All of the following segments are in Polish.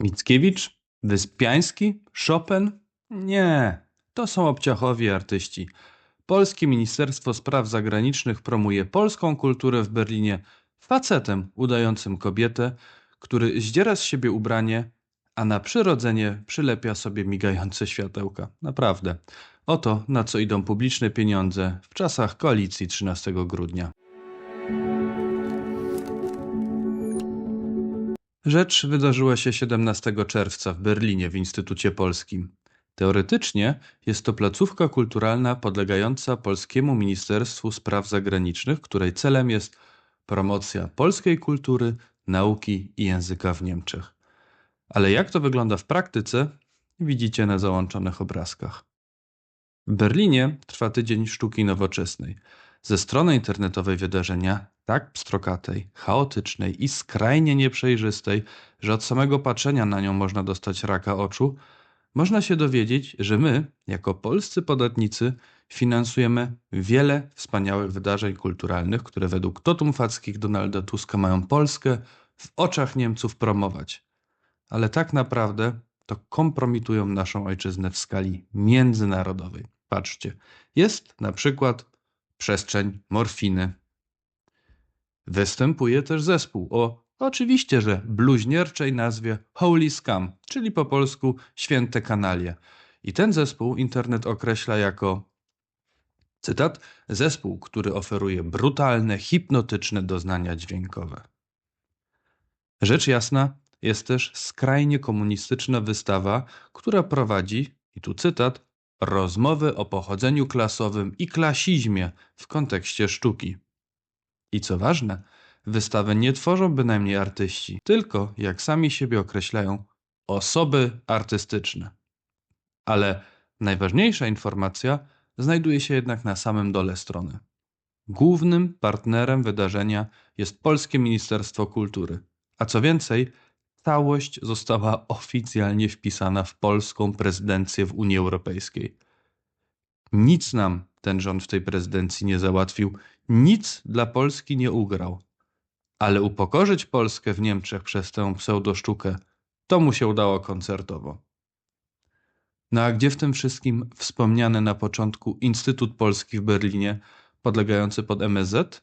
Mickiewicz? Wyspiański? Chopin? Nie, to są obciachowi artyści. Polskie Ministerstwo Spraw Zagranicznych promuje polską kulturę w Berlinie facetem udającym kobietę, który zdziera z siebie ubranie, a na przyrodzenie przylepia sobie migające światełka. Naprawdę. Oto na co idą publiczne pieniądze w czasach koalicji 13 grudnia. Rzecz wydarzyła się 17 czerwca w Berlinie w Instytucie Polskim. Teoretycznie jest to placówka kulturalna podlegająca Polskiemu Ministerstwu Spraw Zagranicznych, której celem jest promocja polskiej kultury, nauki i języka w Niemczech. Ale jak to wygląda w praktyce, widzicie na załączonych obrazkach. W Berlinie trwa tydzień sztuki nowoczesnej. Ze strony internetowej wydarzenia, tak pstrokatej, chaotycznej i skrajnie nieprzejrzystej, że od samego patrzenia na nią można dostać raka oczu, można się dowiedzieć, że my, jako polscy podatnicy, finansujemy wiele wspaniałych wydarzeń kulturalnych, które według totum fackich Donalda Tuska mają Polskę w oczach Niemców promować. Ale tak naprawdę to kompromitują naszą ojczyznę w skali międzynarodowej. Patrzcie, jest na przykład przestrzeń morfiny. Występuje też zespół o oczywiście, że bluźnierczej nazwie Holy Scam, czyli po polsku święte kanalie. I ten zespół internet określa jako cytat zespół, który oferuje brutalne, hipnotyczne doznania dźwiękowe. Rzecz jasna, jest też skrajnie komunistyczna wystawa, która prowadzi, i tu cytat, rozmowy o pochodzeniu klasowym i klasizmie w kontekście sztuki. I co ważne, wystawę nie tworzą bynajmniej artyści, tylko, jak sami siebie określają, osoby artystyczne. Ale najważniejsza informacja znajduje się jednak na samym dole strony. Głównym partnerem wydarzenia jest Polskie Ministerstwo Kultury, a co więcej, całość została oficjalnie wpisana w polską prezydencję w Unii Europejskiej. Nic nam ten rząd w tej prezydencji nie załatwił, nic dla Polski nie ugrał. Ale upokorzyć Polskę w Niemczech przez tę pseudosztukę, to mu się udało koncertowo. No a gdzie w tym wszystkim wspomniany na początku Instytut Polski w Berlinie, podlegający pod MSZ?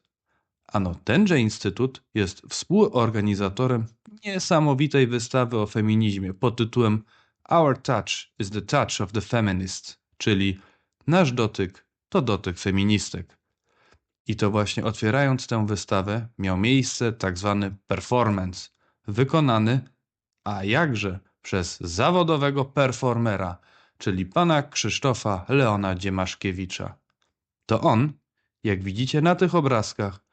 Ano tenże instytut jest współorganizatorem niesamowitej wystawy o feminizmie pod tytułem Our Touch is the Touch of the Feminist, czyli Nasz dotyk to dotyk feministek. I to właśnie otwierając tę wystawę miał miejsce tak zwany performance, wykonany, a jakże przez zawodowego performera, czyli pana Krzysztofa Leona Dziemaszkiewicza. To on, jak widzicie na tych obrazkach,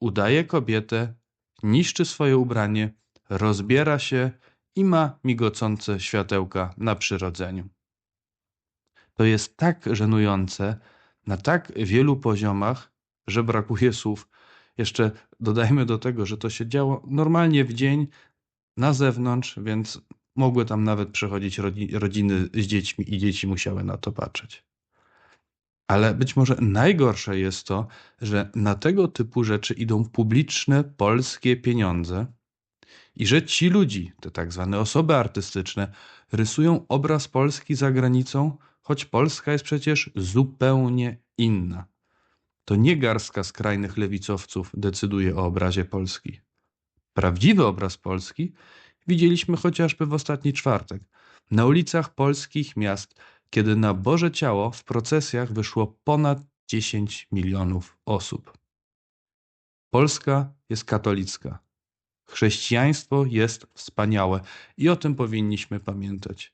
udaje kobietę, niszczy swoje ubranie, rozbiera się i ma migocące światełka na przyrodzeniu. To jest tak żenujące na tak wielu poziomach, że brakuje słów. Jeszcze dodajmy do tego, że to się działo normalnie w dzień na zewnątrz, więc mogły tam nawet przechodzić rodziny z dziećmi i dzieci musiały na to patrzeć. Ale być może najgorsze jest to, że na tego typu rzeczy idą publiczne polskie pieniądze i że ci ludzi, te tak zwane osoby artystyczne, rysują obraz Polski za granicą, choć Polska jest przecież zupełnie inna. To nie garstka skrajnych lewicowców decyduje o obrazie Polski. Prawdziwy obraz Polski widzieliśmy chociażby w ostatni czwartek na ulicach polskich miast, kiedy na Boże Ciało w procesjach wyszło ponad 10 milionów osób. Polska jest katolicka. Chrześcijaństwo jest wspaniałe i o tym powinniśmy pamiętać.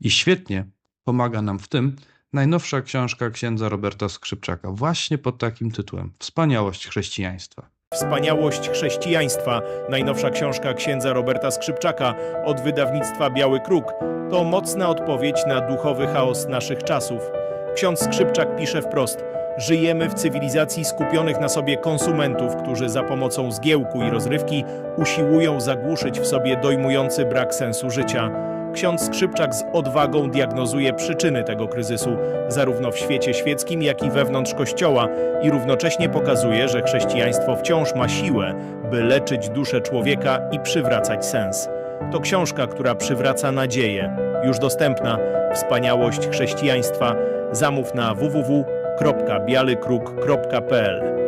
I świetnie pomaga nam w tym najnowsza książka księdza Roberta Skrzypczaka, właśnie pod takim tytułem Wspaniałość chrześcijaństwa. Wspaniałość chrześcijaństwa, najnowsza książka księdza Roberta Skrzypczaka od wydawnictwa Biały Kruk, to mocna odpowiedź na duchowy chaos naszych czasów. Ksiądz Skrzypczak pisze wprost: Żyjemy w cywilizacji skupionych na sobie konsumentów, którzy za pomocą zgiełku i rozrywki usiłują zagłuszyć w sobie dojmujący brak sensu życia. Ksiądz Skrzypczak z odwagą diagnozuje przyczyny tego kryzysu, zarówno w świecie świeckim, jak i wewnątrz Kościoła, i równocześnie pokazuje, że chrześcijaństwo wciąż ma siłę, by leczyć duszę człowieka i przywracać sens. To książka, która przywraca nadzieję. Już dostępna. Wspaniałość chrześcijaństwa. Zamów na www.bialykruk.pl